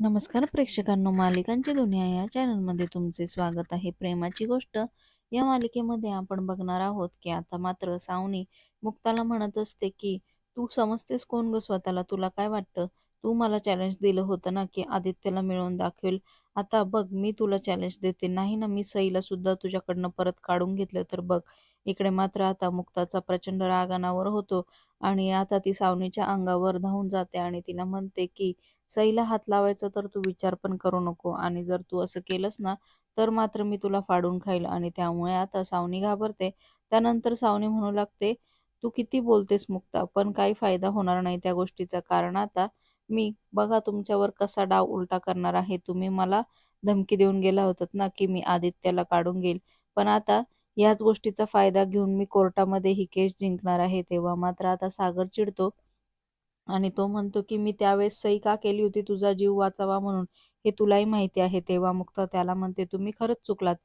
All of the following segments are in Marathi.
नमस्कार प्रेक्षकांनो मालिकांची दुनिया या चॅनलमध्ये तुमचे स्वागत आहे. प्रेमाची गोष्ट या मालिकेमध्ये आपण बघणार आहोत की आता मात्र सावनी मुक्ताला म्हणत असते की तू समजतेस कोण ग स्वतःला? तुला काय वाटतं? तू मला चॅलेंज दिलं होतं ना की आदित्यला मिळवून दाखवेल? आता बघ मी तुला चॅलेंज देते. नाही ना मी सईला सुद्धा तुझ्याकडनं परत काढून घेतलं तर बघ. इकडे मात्र आता मुक्ताचा प्रचंड राग अनावर होतो आणि आता ती सावनीच्या अंगावर धावून जाते आणि तिला म्हणते की सईला हात लावायचा तर तू विचार पण करू नको आणि जर तू असं केलंस ना तर मात्र मी तुला फाडून खाईल आणि त्यामुळे आता सावनी घाबरते. त्यानंतर सावनी म्हणू लागते तू किती बोलतेस मुक्ता पण काही फायदा होणार नाही त्या गोष्टीचा. कारण आता मी बघा तुमच्यावर कसा डाव उलटा करणार आहे. तुम्ही मला धमकी देऊन गेला होतात ना की मी आदित्याला काढून घेईल. पण आता याच गोष्टीचा फायदा घेऊन मी कोर्टामध्ये ही केस जिंकणार आहे. तेव्हा मात्र आता सागर चिडतो आणि तो म्हणतो की मी त्यावेळेस सही का केली होती? तुझा जीव वाचावा म्हणून. हे तुलाही माहिती आहे. तेव्हा मुक्ता त्याला म्हणते तुम्ही खरंच चुकलात.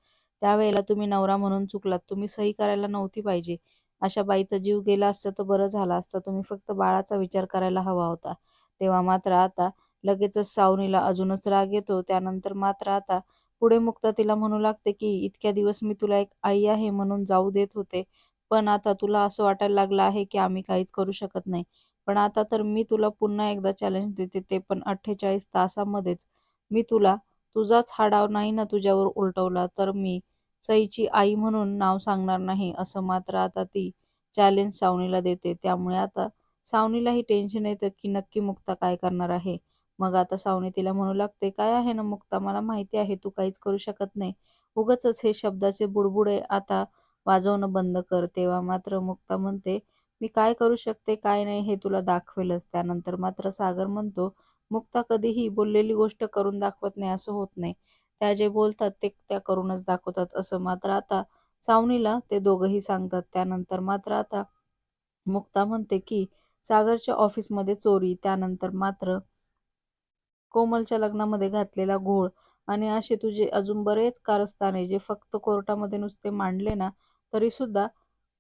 त्यावेळेला तुम्ही नवरा म्हणून चुकलात. तुम्ही सही करायला नव्हती पाहिजे. अशा बाईचा जीव गेला असता तर बरं झाला असतं. तुम्ही फक्त बाळाचा विचार करायला हवा होता. तेव्हा मात्र आता लगेचच सावनीला अजूनच राग येतो. त्यानंतर मात्र आता पुढे मुक्ता तिला म्हणू लागते की इतक्या दिवस मी तुला एक आई आहे म्हणून जाऊ देत होते. पण आता तुला असं वाटायला लागलं आहे की आम्ही काहीच करू शकत नाही. पण आता तर मी तुला पुन्हा एकदा चॅलेंज देते ते पण अठ्ठेचाळीस तासामध्येच. मी तुला तुझाच हा डाव नाही ना तुझ्यावर उलटवला तर मी सईची आई म्हणून नाव सांगणार नाही असं मात्र आता ती चॅलेंज सावनीला देते. त्यामुळे आता सावनीलाही टेन्शन येतं की नक्की मुक्ता काय करणार आहे. मग आता सावनी तिला म्हणू लागते काय आहे ना मुक्ता मला माहिती आहे तू काहीच करू शकत नाही. उगच हे शब्दाचे बुडबुडे आता वाजवणं बंद कर. तेव्हा मात्र मुक्ता म्हणते मी काय करू शकते काय नाही हे तुला दाखवेलच. त्यानंतर मात्र सागर म्हणतो मुक्ता कधीही बोललेली गोष्ट करून दाखवत नाही असं होत नाही. त्या जे बोलतात ते त्या करूनच दाखवतात. असं मात्र आता सावनीला ते दोघंही सांगतात. त्यानंतर मात्र आता मुक्ता म्हणते की सागरच्या ऑफिसमध्ये चोरी. त्यानंतर मात्र कोमलच्या लग्नामध्ये घातलेला घोळ. आणि असे तुझे अजून बरेच कारस्थाने जे फक्त कोर्टामध्ये नुसते मांडले ना तरी सुद्धा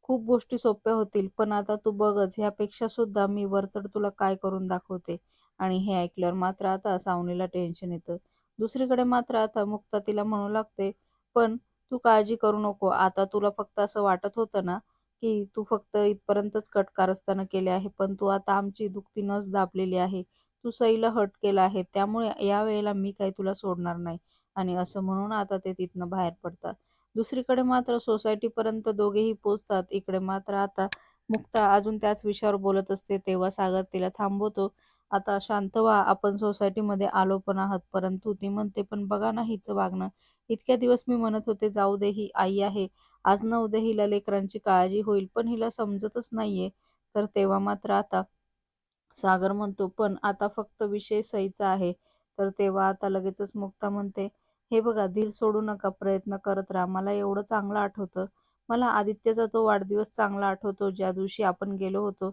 खूप गोष्टी सोप्या होतील पण आता तू बघच ह्यापेक्षा सुद्धा मी वरचढ तुला काय करून दाखवते. आणि हे ऐकल्यावर मात्र आता सावनीला टेन्शन येतं. दुसरीकडे मात्र आता मुक्ता तिला म्हणू लागते पण तू काळजी करू नको आता तुला फक्त असं वाटत होतं ना की तू फक्त इथपर्यंतच कट कारस्थानं केले आहे पण तू आता आमची दुखती नस दाबलेली आहे. तू सईला हट केला आहे त्यामुळे या वेळेला मी काही तुला सोडणार नाही. आणि असं म्हणून आता ते तिथनं बाहेर पडतात. दुसरीकडे मात्र सोसायटीपर्यंत दोघेही पोचतात. इकडे मात्र आता मुक्ता अजून त्याच विषयावर बोलत असते तेव्हा सागर तिला थांबवतो. आता शांत व्हा आपण सोसायटीमध्ये आलो पण आहात परंतु ती म्हणते पण बघा ना हिचं वागणं. इतक्या दिवस मी म्हणत होते जाऊ दे ही आई आहे. आज न उद्या हिला लेकरांची काळजी होईल पण हिला समजतच नाहीये. तर तेव्हा मात्र आता सागर म्हणतो पण आता फक्त विषय सईचा आहे. तर तेव्हा आता लगेचच मुक्ता म्हणते हे बघा धीर सोडू नका प्रयत्न करत राहा. मला एवढं चांगलं आठवतं. मला आदित्यचा तो वाढदिवस चांगला आठवतो. ज्या दिवशी आपण गेलो होतो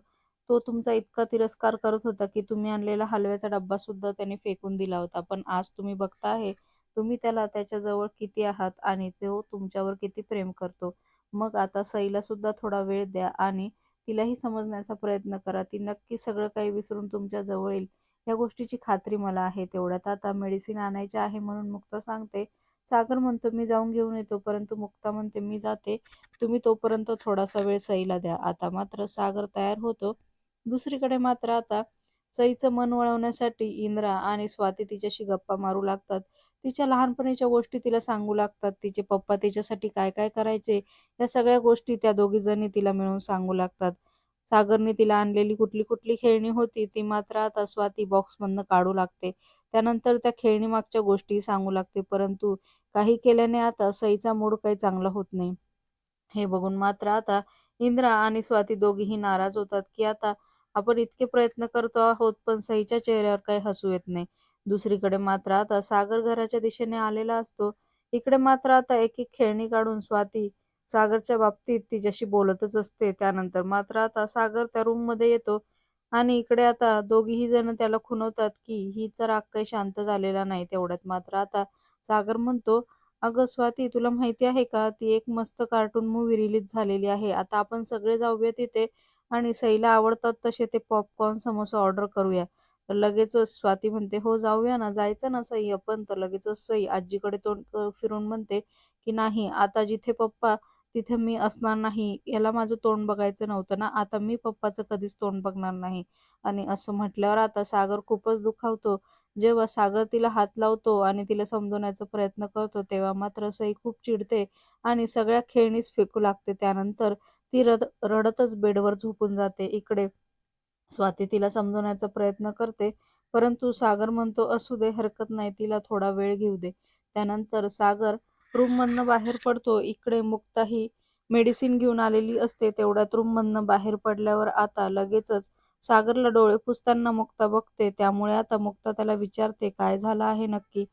तो तुमचा इतका तिरस्कार करत होता की तुम्ही आणलेला हलव्याचा डब्बा सुद्धा त्याने फेकून दिला होता. पण आज तुम्ही बघता आहे तुम्ही त्याला त्याच्याजवळ किती आहात आणि तो तुमच्यावर किती प्रेम करतो. मग आता सईला सुद्धा थोडा वेळ द्या आणि तिलाही समजण्याचा प्रयत्न करा. ती नक्की सगळं काही विसरून तुमच्या जवळ येईल. या गोष्टीची खात्री मला आहे तेवढ्यात. आता मेडिसिन आणायचे आहे म्हणून मुक्ता सांगते सागर म्हणतो मी जाऊन घेऊन येतो परंतु मुक्ता म्हणते मी जाते. तुम्ही तोपर्यंत थोडासा वेळ सईला द्या. आता मात्र सागर तयार होतो. दुसरीकडे मात्र आता सईचं मन वळवण्यासाठी इंद्रा आणि स्वाती तिच्याशी गप्पा मारू लागतात. तिच्या लहानपणीच्या गोष्टी तिला सांगू लागतात. तिचे पप्पा तिच्यासाठी काय काय करायचे? या सगळ्या गोष्टी त्या दोघी जणी तिला मिळून सांगू लागतात. सागरने तिला आणलेली कुठली कुठली खेळणी होती ती मात्र आता स्वाती बॉक्समधनं काढू लागते. त्यानंतर त्या खेळणी मागच्या गोष्टी सांगू लागते परंतु काही केल्याने आता सईचा मूड काही चांगला होत नाही. हे बघून मात्र आता इंद्रा आणि स्वाती दोघीही नाराज होतात की आता आपण इतके प्रयत्न करतो आहोत पण सईच्या चेहऱ्यावर काही हसू येत नाही. दुसरीकडे मात्र आता सागर घराच्या दिशेने आलेला असतो. इकडे मात्र आता एक एक खेळणी काढून स्वाती सागरच्या बाबतीत तिच्याशी बोलतच असते त्यानंतर. मात्र आता सागर त्या रूममध्ये येतो आणि इकडे आता दोघीही जण त्याला खुनवतात की हिचा राग काही शांत झालेला नाही तेवढ्यात. मात्र आता सागर म्हणतो अगं स्वाती तुला माहिती आहे का? ती एक मस्त कार्टून मूवी रिलीज झालेली आहे. आता आपण सगळे जाऊया तिथे आणि सईला आवडतात तसे ते पॉपकॉर्न समोसा ऑर्डर करूया. तर लगेचच स्वाती म्हणते हो जाऊया ना. जायचं ना सई आपण? तर लगेचच सई आजीकडे तोंड फिरून म्हणते की नाही आता जिथे पप्पा तिथे मी असणार नाही याला माझं तोंड बघायचं नव्हतं ना. आता मी पप्पाचं कधीच तोंड बघणार नाही. आणि असं म्हटल्यावर आता सागर खूपच दुखावतो. जेव्हा सागर तिला हात लावतो आणि तिला समजवण्याचा प्रयत्न करतो तेव्हा मात्र सई खूप चिडते आणि सगळ्या खेळणीच फेकू लागते. त्यानंतर ती रड रडतच बेडवर झोपून जाते. इकडे स्वाती तिला समजवण्याचा प्रयत्न करते परंतु सागर म्हणतो असू दे हरकत नाही तिला थोडा वेळ घेऊ दे. त्यानंतर सागर रूममधनं बाहेर पडतो इकडे मुक्ताही मेडिसिन घेऊन आलेली असते तेवढ्यात रूममधनं बाहेर पडल्यावर आता लगेचच सागरला डोळे पुसताना मुक्ता बघते त्यामुळे आता मुक्ता त्याला विचारते काय झालं आहे नक्की?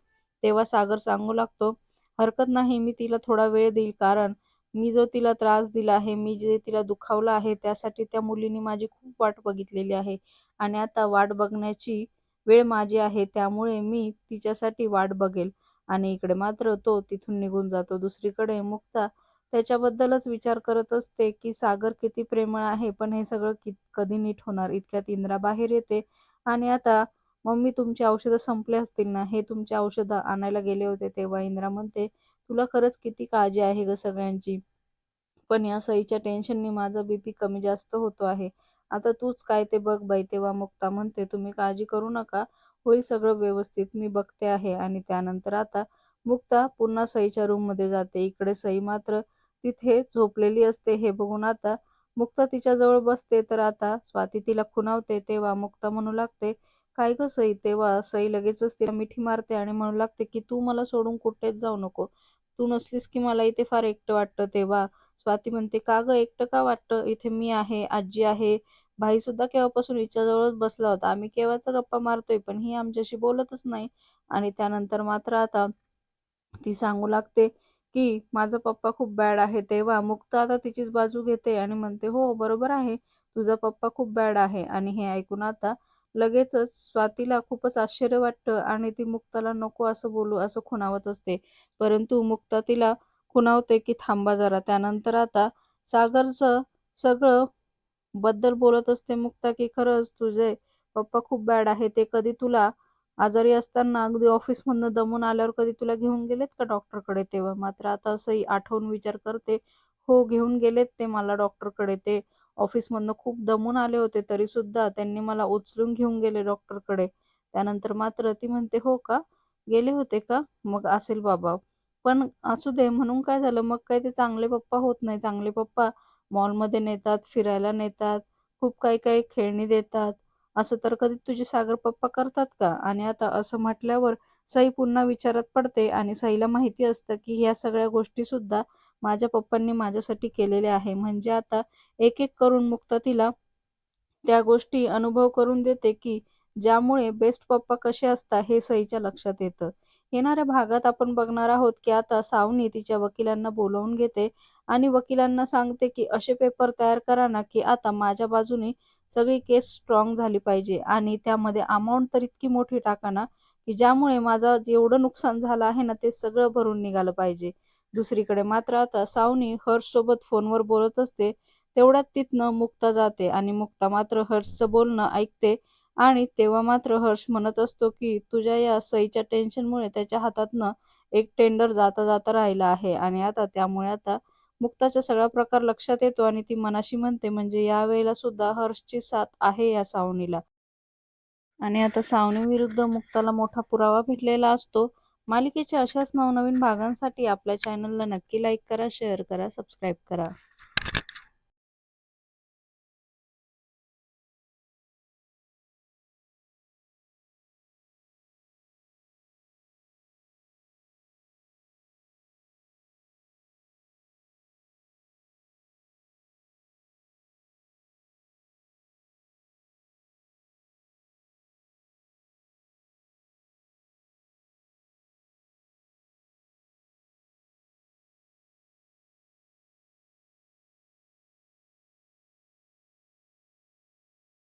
तेव्हा सागर सांगू लागतो हरकत नाही मी तिला थोडा वेळ देईल कारण मी जो तिला त्रास दिला आहे मी जे तिला दुखावलं आहे त्यासाठी त्या मुलीने माझी खूप वाट बघितलेली आहे आणि आता वाट बघण्याची वेळ माझी आहे त्यामुळे मी तिच्यासाठी वाट बघेल. आणि इकडे मात्र तो तिथून निघून जातो. दुसरीकडे मुक्ता त्याच्याबद्दलच विचार करत असते की सागर किती प्रेमळ आहे पण हे सगळं कि कधी नीट होणार? इतक्यात इंद्रा बाहेर येते आणि आता मम्मी तुमची औषधं संपले असतील ना? हे तुमची औषधं आणायला गेले होते तेव्हा इंद्रा म्हणते तुला खरंच किती काळजी आहे ग सगळ्यांची? पण या सईच्या टेन्शननी माझा बीपी कमी जास्त होतो आहे. आता तूच काय ते बघ बाई तेव्हा मुक्ता म्हणते तुम्ही काळजी करू नका. होईल सगळं व्यवस्थित. मी बघते आहे आणि त्यानंतर आता मुक्ता पुन्हा सईच्या रूममध्ये जाते. इकडे सई मात्र तिथे झोपलेली असते. हे बघून आता मुक्ता तिच्या जवळ बसते. तर आता स्वाती तिला खुणावते. तेव्हा मुक्ता म्हणू लागते काय ग सई? तेव्हा सई लगेचच तिला मिठी मारते आणि म्हणू लागते की तू मला सोडून कुठेच जाऊ नको. तू नसलीस की मला इथे फार एकटं वाटतं. तेव्हा स्वाती म्हणते का ग? एकटं का वाटतं? इथे मी आहे आजी आहे भाई सुद्धा केव्हापासून हिच्याजवळच बसला होता. आम्ही केव्हाचा गप्पा मारतोय पण ही आमच्याशी बोलतच नाही. आणि त्यानंतर मात्र आता ती सांगू लागते की माझा पप्पा खूप बॅड आहे. तेव्हा मुक्ता आता तिचीच बाजू घेते आणि म्हणते हो बरोबर आहे. तुझा पप्पा खूप बॅड आहे. आणि हे ऐकून आता लगेचच स्वातीला खूपच आश्चर्य वाटतं आणि ती मुक्ताला नको असं बोलू असं खुणावत असते. परंतु मुक्ता तिला खुणावते की थांबा जरा. त्यानंतर आता सागरचं सगळं बद्दल बोलत असते मुक्ता की खरंच तुझे पप्पा खूप बॅड आहे ते कधी तुला आजारी असताना अगदी ऑफिसमधनं दमून आल्यावर कधी तुला घेऊन गेलेत का डॉक्टरकडे तेव्हा? मात्र आता असंही आठवून विचार करते. हो घेऊन गेलेत ते मला डॉक्टरकडे ते ऑफिसमधनं खूप दमून आले होते तरी सुद्धा त्यांनी मला उचलून घेऊन गेले डॉक्टरकडे त्यानंतर मात्र ती म्हणते हो का? गेले होते का? मग असेल बाबा. पण असू दे म्हणून काय झालं? मग काय ते चांगले पप्पा होत नाही. चांगले पप्पा मॉलमध्ये नेतात फिरायला नेतात खूप काही काही खेळणी देतात. असं तर कधी तुझे सागर पप्पा करतात का? आणि आता असं म्हटल्यावर सई पुन्हा विचारात पडते आणि सईला माहिती असतं की ह्या सगळ्या गोष्टी सुद्धा माझ्या पप्पांनी माझ्यासाठी केलेल्या आहे. म्हणजे आता एक एक करून मुक्ता तिला त्या गोष्टी अनुभव करून देते की ज्यामुळे बेस्ट पप्पा कसे असतात हे सईच्या लक्षात येतं. येणाऱ्या भागात आपण बघणार आहोत की आता सावनी तिच्या वकिलांना बोलवून घेते आणि वकिलांना सांगते की असे पेपर तयार करा ना की आता माझ्या बाजूने सगळी केस स्ट्रॉंग झाली पाहिजे आणि त्यामध्ये अमाऊंट तर इतकी मोठी टाका ना की ज्यामुळे माझं जेवढं नुकसान झालं आहे ना ते सगळं भरून निघालं पाहिजे. दुसरीकडे मात्र आता सावनी हर्ष सोबत फोनवर बोलत असते. तेवढ्यात तिथनं मुक्ता जाते आणि मुक्ता मात्र हर्षचं बोलणं ऐकते. आणि तेव्हा मात्र हर्ष म्हणत असतो की तुझ्या या सईच्या टेन्शनमुळे त्याच्या हातातनं एक टेंडर जाता जाता राहिला आहे. आणि आता त्यामुळे आता मुक्ताचा सगळा प्रकार लक्षात येतो आणि ती मनाशी म्हणते म्हणजे या वेळेला सुद्धा हर्षची साथ आहे या सावनीला. आणि आता सावनी विरुद्ध मुक्ताला मोठा पुरावा भेटलेला असतो. मालिकेच्या अशाच नवनवीन भागांसाठी आपल्या चॅनलला नक्की लाईक करा शेअर करा सबस्क्राईब करा.